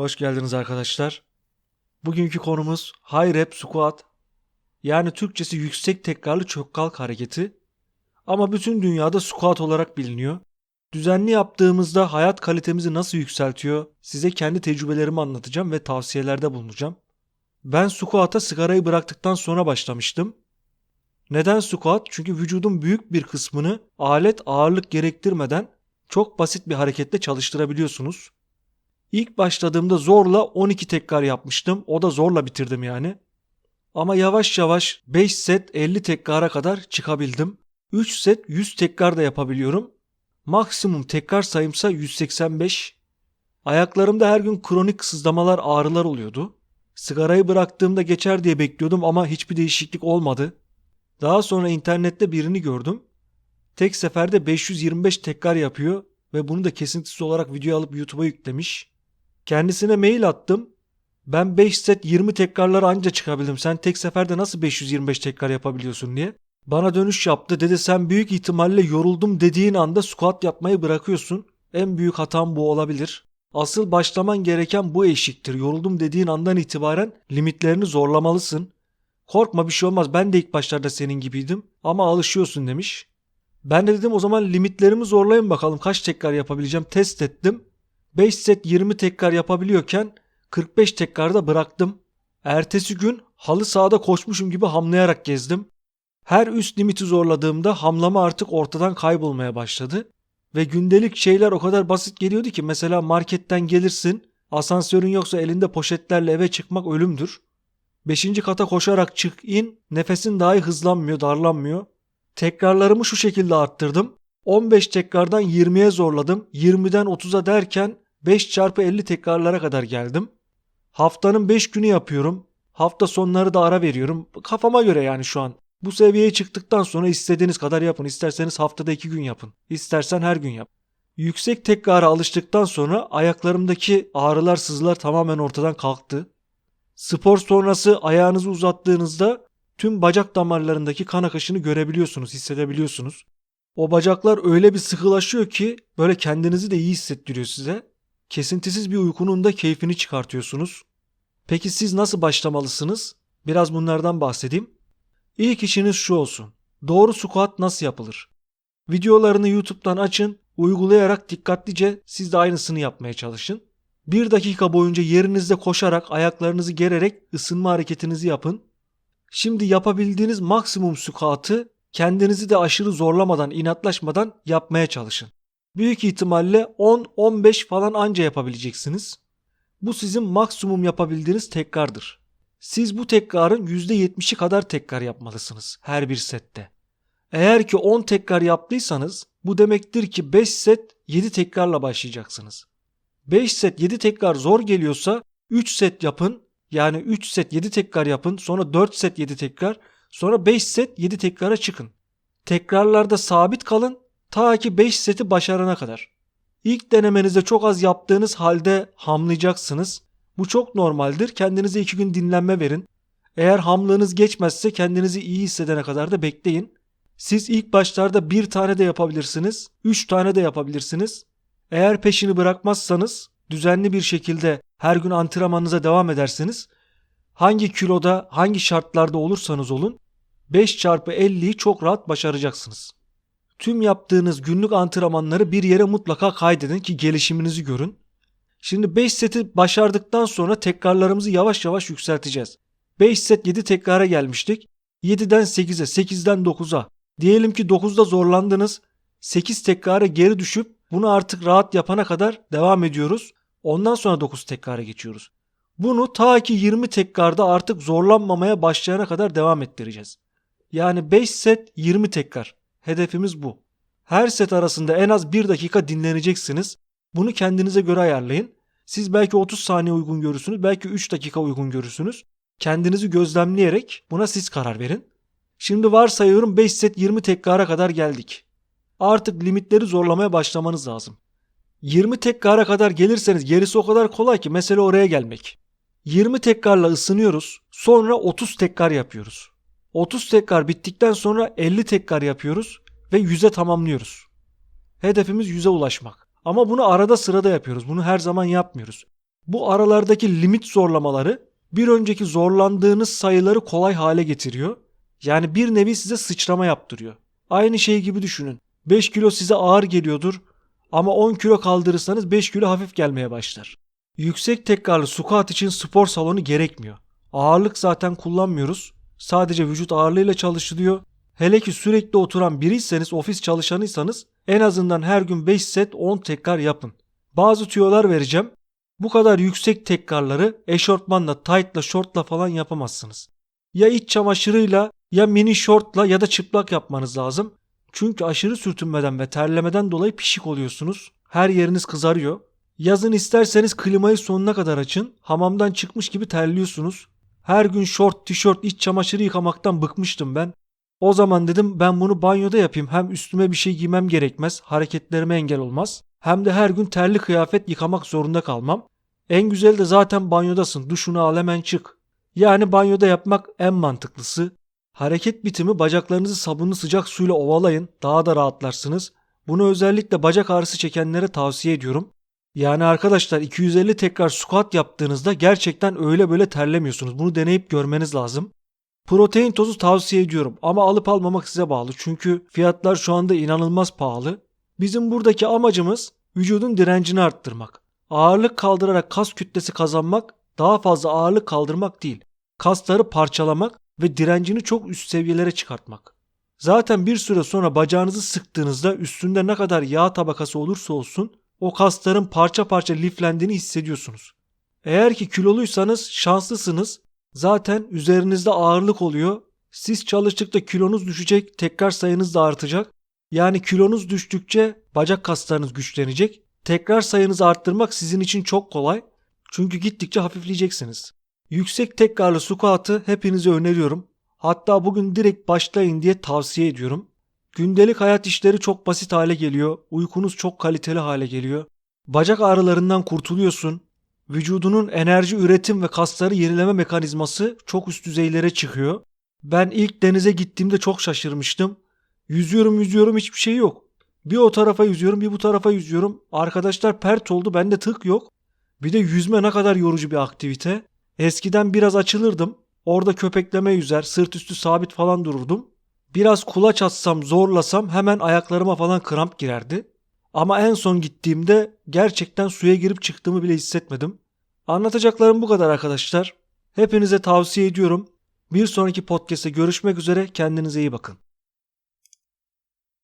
Hoş geldiniz arkadaşlar. Bugünkü konumuz High Rep Squat. Yani Türkçesi yüksek tekrarlı çök kalk hareketi. Ama bütün dünyada squat olarak biliniyor. Düzenli yaptığımızda hayat kalitemizi nasıl yükseltiyor size kendi tecrübelerimi anlatacağım ve tavsiyelerde bulunacağım. Ben squat'a sigarayı bıraktıktan sonra başlamıştım. Neden squat? Çünkü vücudun büyük bir kısmını alet ağırlık gerektirmeden çok basit bir hareketle çalıştırabiliyorsunuz. İlk başladığımda zorla 12 tekrar yapmıştım. O da zorla bitirdim yani. Ama yavaş yavaş 5 set 50 tekrara kadar çıkabildim. 3 set 100 tekrar da yapabiliyorum. Maksimum tekrar sayımsa 185. Ayaklarımda her gün kronik sızlamalar ağrılar oluyordu. Sigarayı bıraktığımda geçer diye bekliyordum ama hiçbir değişiklik olmadı. Daha sonra internette birini gördüm. Tek seferde 525 tekrar yapıyor ve bunu da kesintisiz olarak video alıp YouTube'a yüklemiş. Kendisine mail attım. Ben 5 set 20 tekrarlara anca çıkabildim. Sen tek seferde nasıl 525 tekrar yapabiliyorsun diye. Bana dönüş yaptı. Dedi sen büyük ihtimalle yoruldum dediğin anda squat yapmayı bırakıyorsun. En büyük hatam bu olabilir. Asıl başlaman gereken bu eşiktir. Yoruldum dediğin andan itibaren limitlerini zorlamalısın. Korkma bir şey olmaz. Ben de ilk başlarda senin gibiydim ama alışıyorsun demiş. Ben de dedim o zaman limitlerimi zorlayın bakalım kaç tekrar yapabileceğim test ettim. 5 set 20 tekrar yapabiliyorken 45 tekrarda bıraktım. Ertesi gün halı sahada koşmuşum gibi hamlayarak gezdim. Her üst limiti zorladığımda hamlama artık ortadan kaybolmaya başladı. Ve gündelik şeyler o kadar basit geliyordu ki mesela marketten gelirsin, asansörün yoksa elinde poşetlerle eve çıkmak ölümdür. Beşinci kata koşarak çık in, nefesin dahi hızlanmıyor, darlanmıyor. Tekrarlarımı şu şekilde arttırdım. 15 tekrardan 20'ye zorladım. 20'den 30'a derken 5 çarpı 50 tekrarlara kadar geldim. Haftanın 5 günü yapıyorum. Hafta sonları da ara veriyorum. Kafama göre yani şu an. Bu seviyeye çıktıktan sonra istediğiniz kadar yapın. İsterseniz haftada 2 gün yapın. İstersen her gün yap. Yüksek tekrara alıştıktan sonra ayaklarımdaki ağrılar sızılar tamamen ortadan kalktı. Spor sonrası ayağınızı uzattığınızda tüm bacak damarlarındaki kan akışını görebiliyorsunuz, hissedebiliyorsunuz. O bacaklar öyle bir sıkılaşıyor ki böyle kendinizi de iyi hissettiriyor size. Kesintisiz bir uykunun da keyfini çıkartıyorsunuz. Peki siz nasıl başlamalısınız? Biraz bunlardan bahsedeyim. İlk işiniz şu olsun. Doğru squat nasıl yapılır? Videolarını YouTube'dan açın, uygulayarak dikkatlice siz de aynısını yapmaya çalışın. Bir dakika boyunca yerinizde koşarak ayaklarınızı gererek ısınma hareketinizi yapın. Şimdi yapabildiğiniz maksimum squat'ı kendinizi de aşırı zorlamadan, inatlaşmadan yapmaya çalışın. Büyük ihtimalle 10-15 falan anca yapabileceksiniz. Bu sizin maksimum yapabildiğiniz tekrardır. Siz bu tekrarın %70'i kadar tekrar yapmalısınız her bir sette. Eğer ki 10 tekrar yaptıysanız bu demektir ki 5 set 7 tekrarla başlayacaksınız. 5 set 7 tekrar zor geliyorsa 3 set yapın. Yani 3 set 7 tekrar yapın. Sonra 4 set 7 tekrar. Sonra 5 set 7 tekrara çıkın. Tekrarlarda sabit kalın ta ki 5 seti başarana kadar. İlk denemenizde çok az yaptığınız halde hamlayacaksınız. Bu çok normaldir. Kendinize 2 gün dinlenme verin. Eğer hamlığınız geçmezse kendinizi iyi hissedene kadar da bekleyin. Siz ilk başlarda bir tane de yapabilirsiniz, 3 tane de yapabilirsiniz. Eğer peşini bırakmazsanız düzenli bir şekilde her gün antrenmanınıza devam edersiniz. Hangi kiloda, hangi şartlarda olursanız olun 5 çarpı 50'yi çok rahat başaracaksınız. Tüm yaptığınız günlük antrenmanları bir yere mutlaka kaydedin ki gelişiminizi görün. Şimdi 5 seti başardıktan sonra tekrarlarımızı yavaş yavaş yükselteceğiz. 5 set 7 tekrara gelmiştik. 7'den 8'e, 8'den 9'a. Diyelim ki 9'da zorlandınız. 8 tekrara geri düşüp bunu artık rahat yapana kadar devam ediyoruz. Ondan sonra 9 tekrara geçiyoruz. Bunu ta ki 20 tekrarda artık zorlanmamaya başlayana kadar devam ettireceğiz. Yani 5 set 20 tekrar. Hedefimiz bu. Her set arasında en az 1 dakika dinleneceksiniz. Bunu kendinize göre ayarlayın. Siz belki 30 saniye uygun görürsünüz, belki 3 dakika uygun görürsünüz. Kendinizi gözlemleyerek buna siz karar verin. Şimdi varsayıyorum 5 set 20 tekrara kadar geldik. Artık limitleri zorlamaya başlamanız lazım. 20 tekrara kadar gelirseniz gerisi o kadar kolay ki mesele oraya gelmek. 20 tekrarla ısınıyoruz. Sonra 30 tekrar yapıyoruz. 30 tekrar bittikten sonra 50 tekrar yapıyoruz ve 100'e tamamlıyoruz. Hedefimiz 100'e ulaşmak. Ama bunu arada sırada yapıyoruz. Bunu her zaman yapmıyoruz. Bu aralardaki limit zorlamaları bir önceki zorlandığınız sayıları kolay hale getiriyor. Yani bir nevi size sıçrama yaptırıyor. Aynı şey gibi düşünün. 5 kilo size ağır geliyordur ama 10 kilo kaldırırsanız 5 kilo hafif gelmeye başlar. Yüksek tekrarlı squat için spor salonu gerekmiyor. Ağırlık zaten kullanmıyoruz. Sadece vücut ağırlığıyla çalışılıyor. Hele ki sürekli oturan biriyseniz, ofis çalışanıysanız en azından her gün 5 set 10 tekrar yapın. Bazı tüyolar vereceğim. Bu kadar yüksek tekrarları eşortmanla, tight'la, short'la falan yapamazsınız. Ya iç çamaşırıyla ya mini short'la ya da çıplak yapmanız lazım. Çünkü aşırı sürtünmeden ve terlemeden dolayı pişik oluyorsunuz. Her yeriniz kızarıyor. Yazın isterseniz klimayı sonuna kadar açın. Hamamdan çıkmış gibi terliyorsunuz. Her gün şort, tişört, iç çamaşırı yıkamaktan bıkmıştım ben. O zaman dedim ben bunu banyoda yapayım. Hem üstüme bir şey giymem gerekmez. Hareketlerime engel olmaz. Hem de her gün terli kıyafet yıkamak zorunda kalmam. En güzeli de zaten banyodasın. Duşunu al hemen çık. Yani banyoda yapmak en mantıklısı. Hareket bitimi bacaklarınızı sabunlu sıcak suyla ovalayın. Daha da rahatlarsınız. Bunu özellikle bacak ağrısı çekenlere tavsiye ediyorum. Yani arkadaşlar 250 tekrar squat yaptığınızda gerçekten öyle böyle terlemiyorsunuz. Bunu deneyip görmeniz lazım. Protein tozu tavsiye ediyorum ama alıp almamak size bağlı. Çünkü fiyatlar şu anda inanılmaz pahalı. Bizim buradaki amacımız vücudun direncini arttırmak. Ağırlık kaldırarak kas kütlesi kazanmak daha fazla ağırlık kaldırmak değil. Kasları parçalamak ve direncini çok üst seviyelere çıkartmak. Zaten bir süre sonra bacağınızı sıktığınızda üstünde ne kadar yağ tabakası olursa olsun o kasların parça parça liflendiğini hissediyorsunuz. Eğer ki kiloluysanız şanslısınız. Zaten üzerinizde ağırlık oluyor. Siz çalıştıkça kilonuz düşecek, tekrar sayınız da artacak. Yani kilonuz düştükçe bacak kaslarınız güçlenecek. Tekrar sayınızı arttırmak sizin için çok kolay. Çünkü gittikçe hafifleyeceksiniz. Yüksek tekrarlı squat'ı hepinize öneriyorum. Hatta bugün direkt başlayın diye tavsiye ediyorum. Gündelik hayat işleri çok basit hale geliyor. Uykunuz çok kaliteli hale geliyor. Bacak ağrılarından kurtuluyorsun. Vücudunun enerji üretim ve kasları yenileme mekanizması çok üst düzeylere çıkıyor. Ben ilk denize gittiğimde çok şaşırmıştım. Yüzüyorum yüzüyorum hiçbir şey yok. Bir o tarafa yüzüyorum bir bu tarafa yüzüyorum. Arkadaşlar pert oldu bende tık yok. Bir de yüzme ne kadar yorucu bir aktivite. Eskiden biraz açılırdım. Orada köpekleme yüzer, sırt üstü sabit falan dururdum. Biraz kulaç atsam, zorlasam hemen ayaklarıma falan kramp girerdi. Ama en son gittiğimde gerçekten suya girip çıktığımı bile hissetmedim. Anlatacaklarım bu kadar arkadaşlar. Hepinize tavsiye ediyorum. Bir sonraki podcast'te görüşmek üzere. Kendinize iyi bakın.